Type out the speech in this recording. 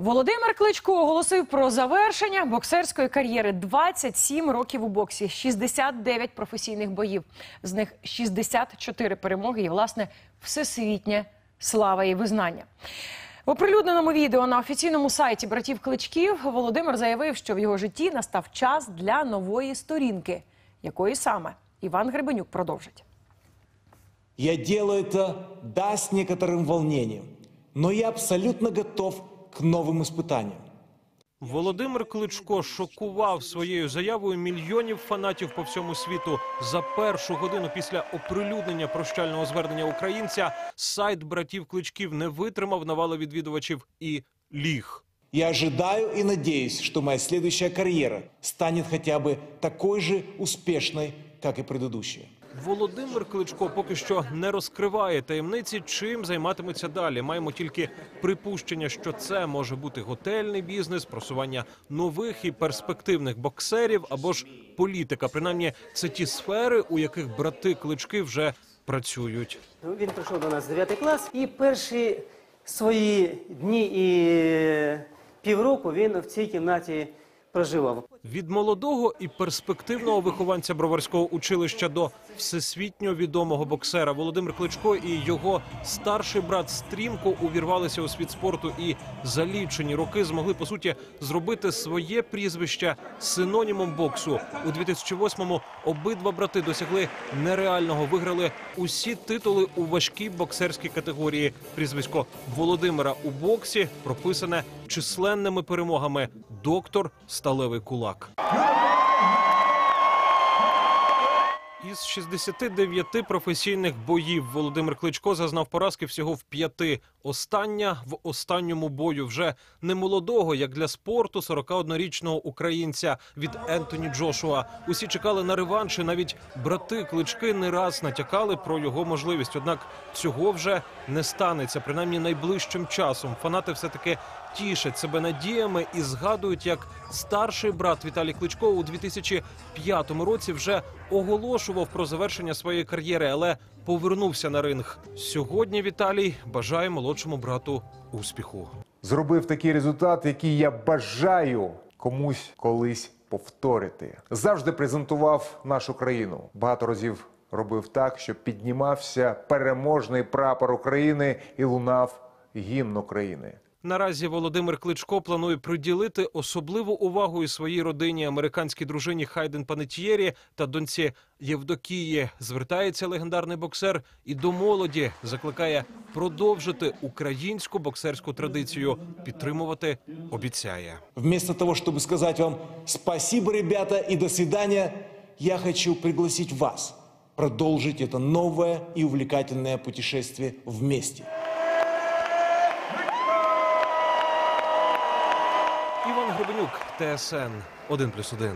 Володимир Кличко оголосив про завершення боксерської кар'єри. 27 років у боксі, 69 професійних боїв. З них 64 перемоги і, власне, всесвітня слава і визнання. В оприлюдненому відео на офіційному сайті братів Кличків Володимир заявив, що в його житті настав час для нової сторінки. Якої саме Іван Гребенюк продовжить. Я делаю это, да, с некоторым волнением, я абсолютно готов к новым испытаниям. Володимир Кличко шокував своєю заявою мільйонів фанатів по всьому світу. За першу годину після оприлюднення прощального звернення українця сайт братів Кличків не витримав навали відвідувачів і ліг. Я ожидаю и надеюсь, что моя следующая карьера станет хотя бы такой же успешной, как и предыдущая. Володимир Кличко поки що не розкриває таємниці, чим займатиметься далі. Маємо тільки припущення, що це може бути готельний бізнес, просування нових і перспективних боксерів або ж політика. Принаймні, це ті сфери, у яких брати клички вже працюють. Ну, Він прийшов до нас в 9 клас і перші свої дні і півроку він в цій кімнаті проживав. Від молодого і перспективного вихованця броварського училища до всесвітньо відомого боксера Володимир Кличко і його старший брат стрімко увірвалися у світ спорту і за лічені роки змогли по суті зробити своє прізвище синонімом боксу. У 2008-му обидва брати досягли нереального. Виграли усі титули у важкій боксерській категорії. Прізвисько Володимира у боксі прописане численними перемогами. Доктор Сталевий кулак. Із 69 професійних боїв Володимир Кличко зазнав поразки всього в п'яти. Остання в останньому бою вже не молодого, як для спорту, 41-річного українця від Ентоні Джошуа. Усі чекали на реванш, і навіть брати Клички не раз натякали про його можливість. Однак цього вже не станеться, принаймні найближчим часом. Фанати все таки тішать себе надіями і згадують, як старший брат Віталій Кличко у 2005 році вже оголошував про завершення своєї кар'єри, але повернувся на ринг. Сьогодні Віталій бажає молодшому брату успіху. зробив такий результат, який я бажаю комусь колись повторити. Завжди презентував нашу країну. Багато разів робив так, щоб піднімався переможний прапор України і лунав гімн України. Наразі Володимир Кличко планує приділити особливу увагу і своїй родині американській дружині Хайден Панетьєрі та доньці Євдокії. Звертається легендарний боксер і до молоді закликає продовжити українську боксерську традицію. Підтримувати обіцяє. Вместо того, чтобы сказать вам спасибо, ребята, и до свидания, я хочу пригласить вас продолжить это новое и увлекательное путешествие вместе. Іван Гребенюк, ТСН 1+,1.